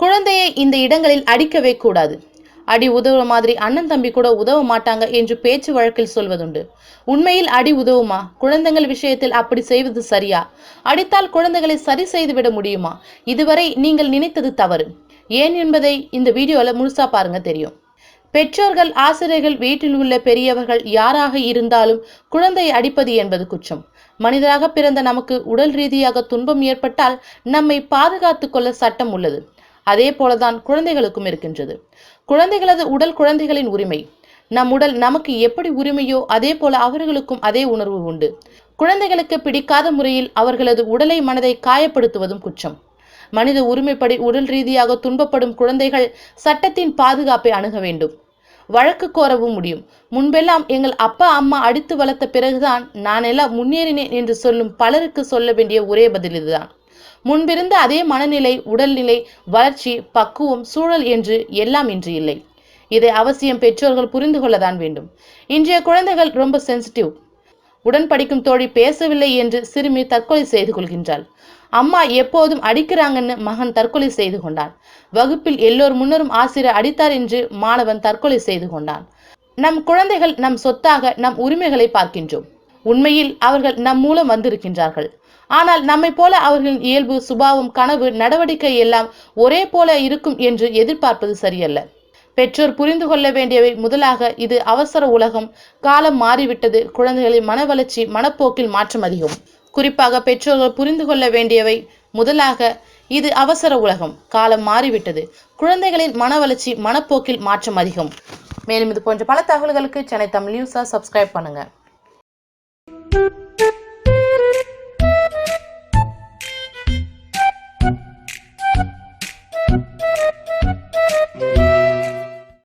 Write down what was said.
குழந்தையை இந்த இடங்களில் அடிக்கவே கூடாது. அடி உதவுற மாதிரி அண்ணன் தம்பி கூட உதவ மாட்டாங்க என்று பேச்சு வழக்கில் சொல்வதுண்டு. உண்மையில் அடி உதவுமா? குழந்தைகள் விஷயத்தில் அப்படி செய்வது சரியா? அடித்தால் குழந்தைகளை சரி செய்து விட முடியுமா? இதுவரை நீங்கள் நினைத்தது தவறு. ஏன் என்பதை இந்த வீடியோல முழுசா பாருங்க தெரியும். பெற்றோர்கள் ஆசிரியர்கள் வீட்டில் உள்ள பெரியவர்கள் யாராக இருந்தாலும் குழந்தையை அடிப்பது என்பது குற்றம். மனிதராக பிறந்த நமக்கு உடல் ரீதியாக துன்பம் ஏற்பட்டால் நம்மை பாதுகாத்துக் கொள்ள சட்டம் உள்ளது. அதே போலதான் குழந்தைகளுக்கும் இருக்கின்றது. குழந்தைகளது உடல் குழந்தைகளின் உரிமை. நம் உடல் நமக்கு எப்படி உரிமையோ அதே போல அவர்களுக்கும் அதே உணர்வு உண்டு. குழந்தைகளுக்கு பிடிக்காத முறையில் அவர்களது உடலை மனதை காயப்படுத்துவதும் குற்றம். மனித உரிமைப்படி உடல் ரீதியாக துன்பப்படும் குழந்தைகள் சட்டத்தின் பாதுகாப்பை அணுக வேண்டும். வழக்கு கோரவும் முடியும். முன்பெல்லாம் எங்கள் அப்பா அம்மா அடித்து வளர்த்த பிறகுதான் நான் எல்லாம் முன்னேறினேன் என்று சொல்லும் பலருக்கு சொல்ல வேண்டிய ஒரே பதில் இதுதான். முன்பிருந்த அதே மனநிலை உடல்நிலை வளர்ச்சி பக்குவம் சூழல் என்று எல்லாம் இன்று இல்லை. இதை அவசியம் பெற்றோர்கள் புரிந்து கொள்ளதான் வேண்டும். இன்றைய குழந்தைகள் ரொம்ப சென்சிட்டிவ் உடன் படிக்கும் தோழி பேசவில்லை என்று சிறுமி தற்கொலை செய்து கொள்கின்றாள். அம்மா எப்போதும் அடிக்கிறாங்கன்னு மகன் தற்கொலை செய்து கொண்டான் வகுப்பில் எல்லோர் முன்னரும் ஆசிரியர் அடித்தார் என்று மாணவன் தற்கொலை செய்து கொண்டான். நம் குழந்தைகள் நம் சொத்தாக நம் உரிமைகளை பார்க்கின்றோம். உண்மையில் அவர்கள் நம் மூலம் வந்திருக்கின்றார்கள். ஆனால் நம்மை போல அவர்களின் இயல்பு சுபாவம் கனவு நடவடிக்கை எல்லாம் ஒரே போல இருக்கும் என்று எதிர்பார்ப்பது சரியல்ல. பெற்றோர் புரிந்து கொள்ள வேண்டியவை முதலாக இது அவசர உலகம். காலம் மாறிவிட்டது. குழந்தைகளின் மன வளர்ச்சி மனப்போக்கில் மாற்றம் அதிகம். குறிப்பாக பெற்றோர்கள் புரிந்து கொள்ள வேண்டியவை முதலாக இது அவசர உலகம். காலம் மாறிவிட்டது. குழந்தைகளின் மன வளர்ச்சி மனப்போக்கில் மாற்றம் அதிகம். மேலும் இது போன்ற பல தகவல்களுக்கு சென்னை தமிழ் நியூஸாக சப்ஸ்கிரைப் பண்ணுங்கள்